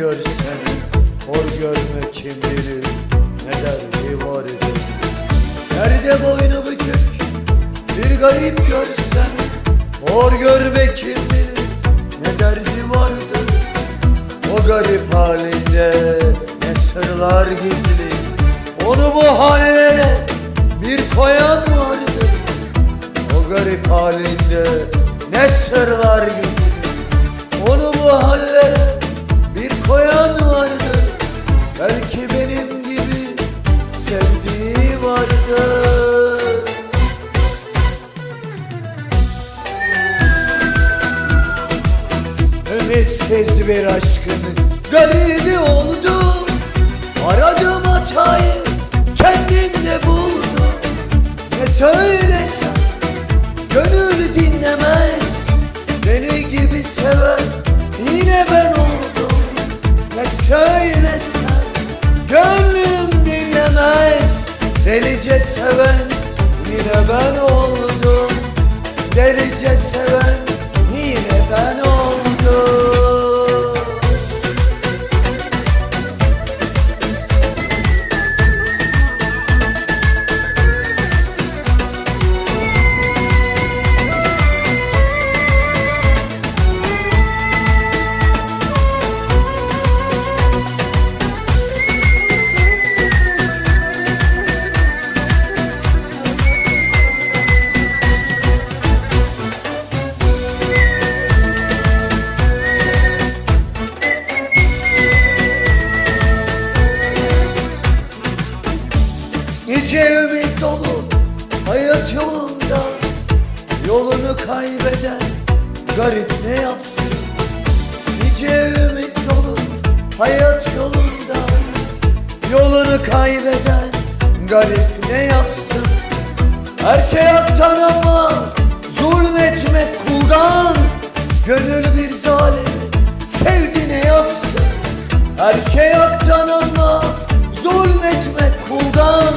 görsen Hor görme kim bilir ne derdi vardır Nerede boynu bükük bir garip görsen Hor görme kim bilir ne derdi vardır O garip halinde ne sırlar gizli Onu bu hallere bir koyan vardır O garip halinde ne sırlar gizli Ümitsiz bir aşkın garibi oldum Aradım hatayı kendimde buldum. Ne söylesem gönül dinlemez. Beni gibi seven yine ben oldum. Ne söylesem gönlüm dinlemez. Delice seven yine ben oldum. Delice seven dolu hayat yolunda. Yolunu kaybeden garip ne yapsın? Nice ümit dolu hayat yolunda. Yolunu kaybeden garip ne yapsın? Her şey haktan ama zulmetmek kuldan. Gönül bir zalimi sevdi ne yapsın? Her şey haktan ama zulmetmek kuldan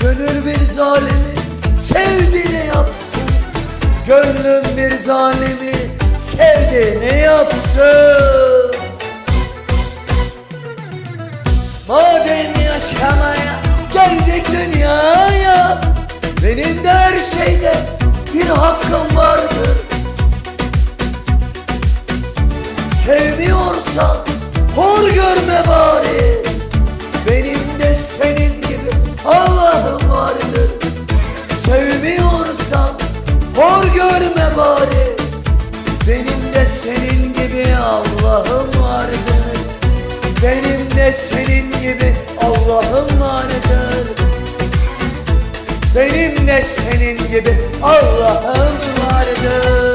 Gönül bir zalimi sevdi ne yapsın. Gönlüm bir zalimi sevdi ne yapsın. Madem yaşamaya geldik dünyaya Benim de her şeyde bir hakkım vardır. Sevmiyorsan hor görme bari bari. Benim de senin gibi Allah'ım vardır. Benim de senin gibi Allah'ım vardır. Benim de senin gibi Allah'ım vardır